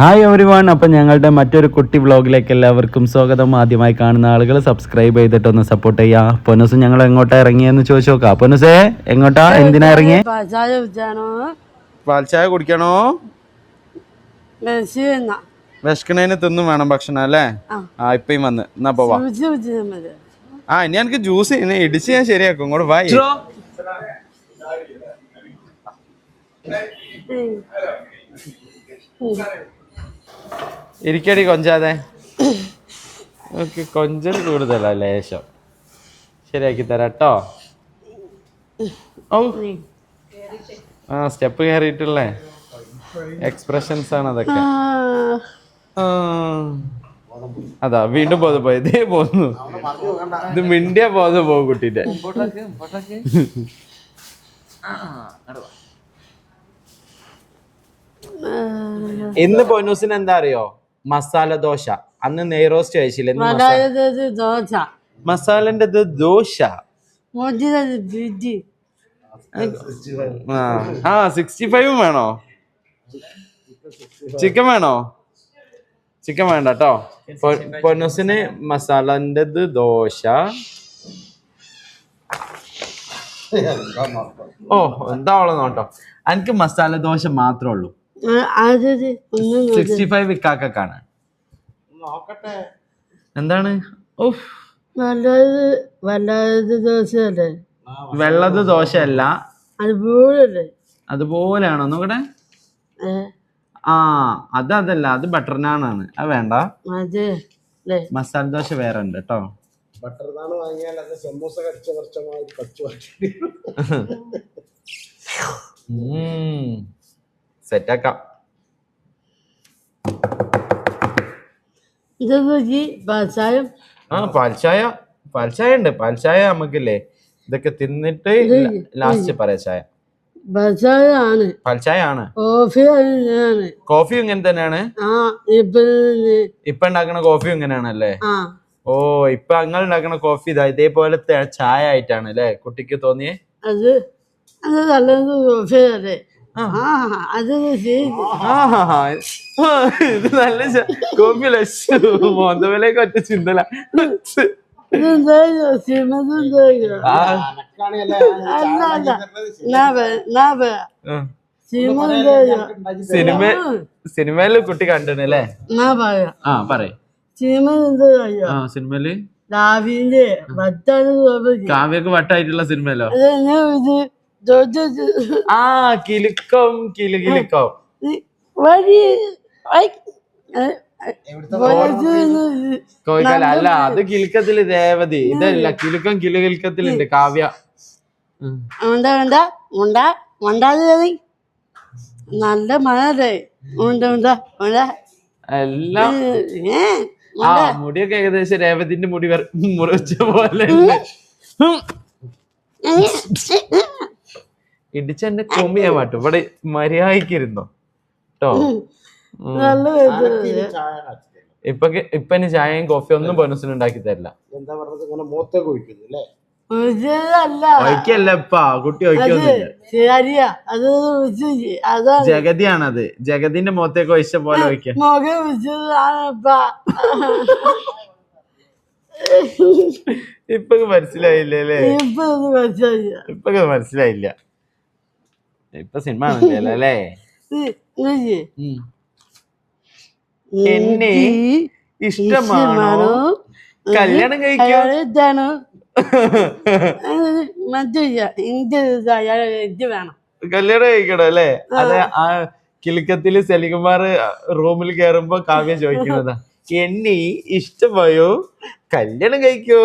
Hi every one അപ്പം ഞങ്ങളുടെ മറ്റൊരു കുട്ടി വ്ളോഗിലേക്ക് എല്ലാവർക്കും സ്വാഗതം. ആദ്യമായി കാണുന്ന ആളുകൾ സബ്സ്ക്രൈബ് ചെയ്തിട്ടൊന്ന് സപ്പോർട്ട് ചെയ്യാ. പൊനസ് ഞങ്ങൾ എങ്ങോട്ടാ ഇറങ്ങിയെന്ന് ചോദിച്ചു നോക്കാം. പൊനസേ എങ്ങോട്ടാ? എന്തിനാ ഇറങ്ങിയേ? പാൽച്ചായ കുടിക്കണോ? വിശക്കണേന് തിന്നും. വേണം ഭക്ഷണം അല്ലേ? ആ. ഇപ്പയും ഇപ്പം വന്ന്. എന്നാ പോവാ. ആ ഇനി എനിക്ക് ജ്യൂസ് ഇനി ഇടിച്ച് ഞാൻ ശരിയാക്കും. ഇങ്ങോട്ട് വായി ഇരിക്കടി കൊഞ്ചാതെ ഓക്കെ കൊഞ്ചൽ കൂടുതലാ ലേശം. ശരിയാക്കി തരാം കേട്ടോ ഓ ആ സ്റ്റെപ്പ് കയറിയിട്ടുള്ളേ എക്സ്പ്രഷൻസ് ആണ് അതൊക്കെ. അതാ വീണ്ടും ബോധം പോയി. ഇതേ പോന്നു. ഇത് മിണ്ടിയ ബോധം പോകും കുട്ടീന്റെ ഇന്ന് പൊന്നൂസിന് എന്താ അറിയോ? മസാല ദോശ. അന്ന് നെയ്റോസ്റ്റ് കഴിച്ചില്ല? മസാല ദോശ. മസാലന്റെ ദോശ. ആ ആ സിക്സ്റ്റി ഫൈവും വേണോ? ചിക്കൻ വേണോ? ചിക്കൻ വേണ്ട കേട്ടോ പൊന്നൂസിന് മസാലന്റെ ദോശ. ഓ എന്താ ഉള്ളത് നോട്ടോ. എനിക്ക് മസാല ദോശ മാത്രമേ ഉള്ളൂ. സിക്സ്റ്റി ഫൈവ് ഇക്കാക്കാണ് എന്താണ്? ദോശയല്ലേ? വെള്ളത് ദോശയല്ല. അതുപോലെ അതുപോലെയാണോ? നോക്കട്ടെ. ആ അത് അതല്ല. അത് ബട്ടർ നാണാണ് അത്. വേണ്ട മസാല ദോശ വേറെ ഉണ്ട് കേട്ടോ. ബട്ടർ നാണ് വാങ്ങിയാൽ അത് സമൂസ കടിച്ച വർഷമായി സെറ്റാക്കാം. ആ പാൽച്ചായ. പാൽച്ചായ ഉണ്ട് പാൽച്ചായ നമുക്കില്ലേ ഇതൊക്കെ തിന്നിട്ട് ലാസ്റ്റ് പറയാ ചായ. പാൽച്ചായ ആണ് കോഫി ഇങ്ങനെ തന്നെയാണ്? ഇപ്പൊ ഉണ്ടാക്കണ ഉണ്ടാക്കുന്ന കോഫി ഇങ്ങനെയാണല്ലേ? ഓ ഇപ്പൊ നിങ്ങൾ ഉണ്ടാക്കുന്ന കോഫി ഇതാ ഇതേപോലത്തെ ചായ ആയിട്ടാണ് അല്ലേ? കുട്ടിക്ക് തോന്നിയേ? അത് അത് നല്ലത് കോഫി അല്ലേ അത്. ഇത് നല്ല കോപ്പി ലക്ഷ മോന്തമലേക്ക് ഒറ്റ ചിന്തല. സിനിമ സിനിമയിൽ കുട്ടി കണ്ടല്ലേ അല്ലേ? ആ പറയ. സിനിമ സിനിമയിൽ? കാവ്യൊക്കെ വട്ടായിട്ടുള്ള സിനിമയല്ലോ. ആ കിലുക്കം കിലു കിലുക്കം വഴി കോഴിക്കാല അല്ല അത് കിലുക്കത്തിൽ രേവതി ഇതല്ല കിലുക്കം കിലു കിലുക്കത്തിലുണ്ട് കാവ്യ നല്ല മഴയൊക്കെ എല്ലാം ആ മുടിയൊക്കെ ഏകദേശം രേവതിന്റെ മുടി മുറിച്ച പോലെ. ഇടിച്ച എന്നെ കൊമ്മിയാ പാട്ടു ഇവിടെ മര്യാദക്കിരുന്നോ കേട്ടോ നല്ല ഇപ്പൊ ഇപ്പൊ ഇനി ചായയും കോഫി ഒന്നും ബോനസിന് ഉണ്ടാക്കി തരില്ല. എന്താ പറഞ്ഞത്? ഇങ്ങനെ മൂത്തൊക്കെ ഒഴിക്കുന്നു അല്ലേ? അല്ല ഒഴിക്കല്ല ഇപ്പാ. കുട്ടി ഒഴിക്കൊന്നുമില്ല. ജഗതിയാണത്. ജഗതിന്റെ മുഖത്തേക്ക് ഒഴിച്ച പോലെ ഒഴിക്ക. ഇപ്പൊ. മനസ്സിലായില്ലേ ഇപ്പൊ മനസ്സിലായില്ല. ഇപ്പൊ സിനിമ ആണല്ലേ അല്ലേ എന്നെ ഇഷ്ടമാണോ കല്യാണം കഴിക്കോ ഇതാണ് മറ്റേ ഇന്ത്യ ഇത് വേണം കല്യാണം കഴിക്കണം അല്ലേ അത് ആ കിലുക്കത്തിൽ സലികുമാർ റൂമിൽ കയറുമ്പോ കാവ്യ ചോദിക്കുന്നതാ. എന്നെ ഇഷ്ടമായോ? കല്യാണം കഴിക്കോ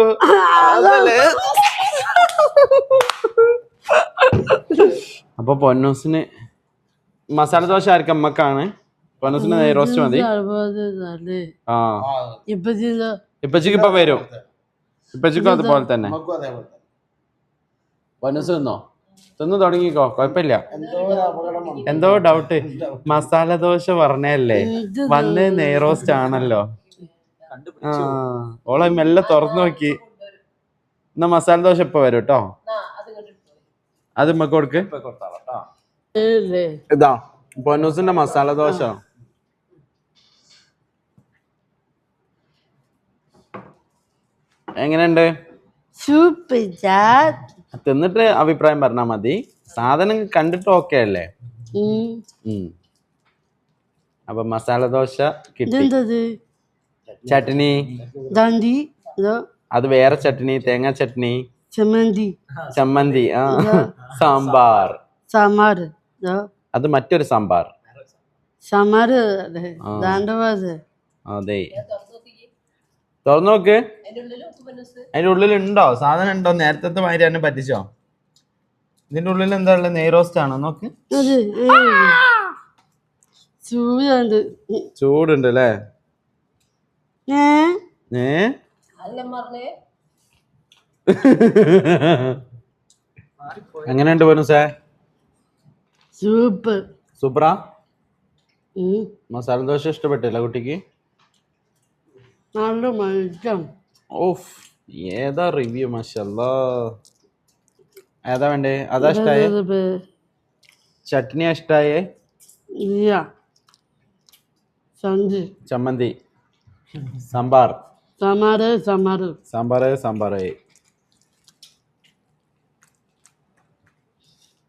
അതല്ലേ അപ്പൊ പൊന്നൂസിന് മസാല ദോശ ആർക്കും അമ്മക്കാണ്. പൊന്നൂസിന് നെയ് റോസ്റ്റ് മതി. ആ. ഇപ്പച്ചിക്ക് ഇപ്പൊ വരും. ഇപ്പച്ചിക്കും അതുപോലെ തന്നെ. പൊന്നൂസ് തിന്നോ? തിന്നു തുടങ്ങിക്കോ കുഴപ്പമില്ല. എന്തോ ഒരു അപകടം എന്തോ ഡൗട്ട് മസാല ദോശ പറഞ്ഞല്ലേ വന്ന് നെയ്റോസ്റ്റ് ആണല്ലോ. ആ ഓളെ മെല്ലെ തുറന്നു നോക്കി. എന്നാ മസാല ദോശ ഇപ്പൊ വരും കേട്ടോ അത് നമുക്ക് കൊടുക്ക്. ഇതാ പൊന്നൂസിന്റെ മസാല ദോശ. എങ്ങനെയുണ്ട്? തിന്നിട്ട് അഭിപ്രായം പറഞ്ഞാ മതി. സാധനം കണ്ടിട്ട് ഓക്കെ അല്ലേ? അപ്പൊ മസാല ദോശ കിട്ടി. ചട്നി. അത് വേറെ ചട്നി തേങ്ങ ചട്നി. ചമ്മന്തി. ചമ്മന്തി ആ. സാമ്പാർ. സാമ്പാർ അത് മറ്റൊരു സാമ്പാർ. സാമ്പാർ ദാണ്ടവാസ് അതെ? തുറന്നു നോക്ക്. അതിന്റെ ഉള്ളിൽ ഉണ്ടോ സാധനം ഉണ്ടോ? നേരത്തെ മാതിരി തന്നെ പറ്റിച്ചോ? ഇതിന്റെ ഉള്ളിൽ എന്താ ഉള്ളത്? നെയ്റോസ്റ്റ് ആണോ? നോക്ക്. അത് ചൂടുണ്ട് ചൂടുണ്ട് അല്ലേ? ഏ? ഏ? എങ്ങനെയുണ്ട് ബനുസേ സൂപ്പർ. സൂപ്പറാ. മസാല ദോശ ഇഷ്ടപ്പെട്ടില്ല കുട്ടിക്ക്? നല്ല ഓഫ്. ഏതാ റിവ്യൂ മഷല്ലാ. ഏതാ വേണ്ടേ? അതാ ഇഷ്ടായേ? ചട്നിയാ ഇഷ്ടായേ? ചമ്മന്തി. സാമ്പാർ. സാമ്പാറ് സാമ്പാറ്. സാമ്പാറ് സാമ്പാറ്.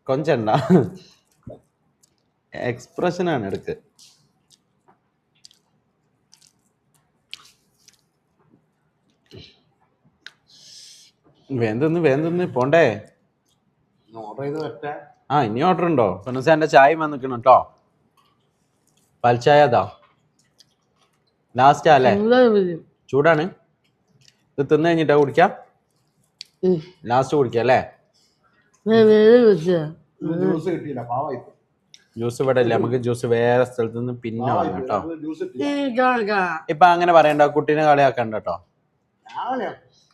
കൊഞ്ചണ്ട. എക്സ്പ്രഷൻ ആണ് എടുക്ക്. വേന്തെന്ന് വേന്തെന്ന് പോണ്ടേ? ഓർഡർ ചെയ്ത് വരട്ടെ ആ ഇനി ഓർഡർ ഉണ്ടോ? പൊന്നുസാന്റെ ചായ വന്നിക്കണം കേട്ടോ പൽച്ചായ അതാ ലാസ്റ്റ് അല്ലേ? ചൂടാണ്. ഇത് തിന്നു കഴിഞ്ഞിട്ടാ കുടിക്കാം? ലാസ്റ്റ് കുടിക്കാം അല്ലേ? ജ്യൂസ്. കിട്ടിയില്ല പാവായി ജ്യൂസ് ഇവിടെ ഇല്ല. നമുക്ക് ജ്യൂസ് വേറെ സ്ഥലത്ത് നിന്ന് പിന്നെ വാങ്ങാം കേട്ടോ. ജ്യൂസ് ഇപ്പൊ അങ്ങനെ പറയണ്ട. കുട്ടീനെ കളിയാക്കണ്ട കേട്ടോ.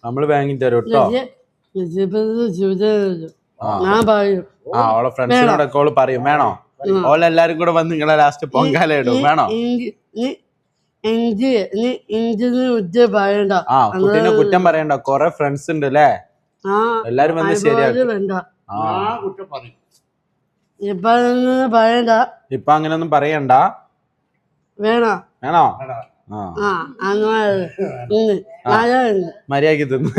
നമ്മൾ വാങ്ങി തരും കേട്ടോ. ആ. ഓളെ ഫ്രണ്ട്സിനോടൊക്കെ ഓൾ പറയും. വേണോ? ഓളെല്ലാരും കൂടെ വന്ന് നിങ്ങളെ ലാസ്റ്റ് പൊങ്കാല ഇടും. വേണോ? ആ കുട്ടീനെ കുറ്റം പറയണ്ട. കൊറേ ഫ്രണ്ട്സ് ഉണ്ട് അല്ലേ എല്ലാരും വന്ന് ശരിയാ ശരിയാക്കും ആ ആ. കുറ്റം പറയും. ഇപ്പൊ അതൊന്നും പറയണ്ട. ഇപ്പൊ അങ്ങനെയൊന്നും പറയണ്ട. വേണോ? വേണോ? ആ. ആ അങ്ങനെ മര്യാദയ്ക്ക് തിന്ന്.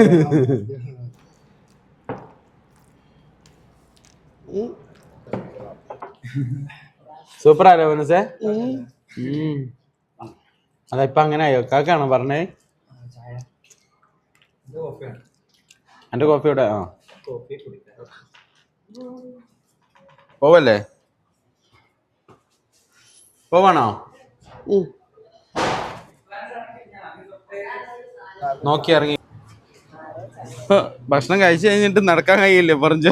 ഉം. സൂപ്പർ ആരോ മനസ്സേ? ഉം. അതാ ഇപ്പൊ അങ്ങനെ ആയോ? കാക്കാണോ പറഞ്ഞേ? എന്റെ കോഫി ഇവിടെ ആ. പോവല്ലേ? പോവാണോ? നോക്കി ഇറങ്ങി. ഭക്ഷണം കഴിച്ചു കഴിഞ്ഞിട്ട് നടക്കാൻ കഴിയില്ലേ? പറഞ്ഞു.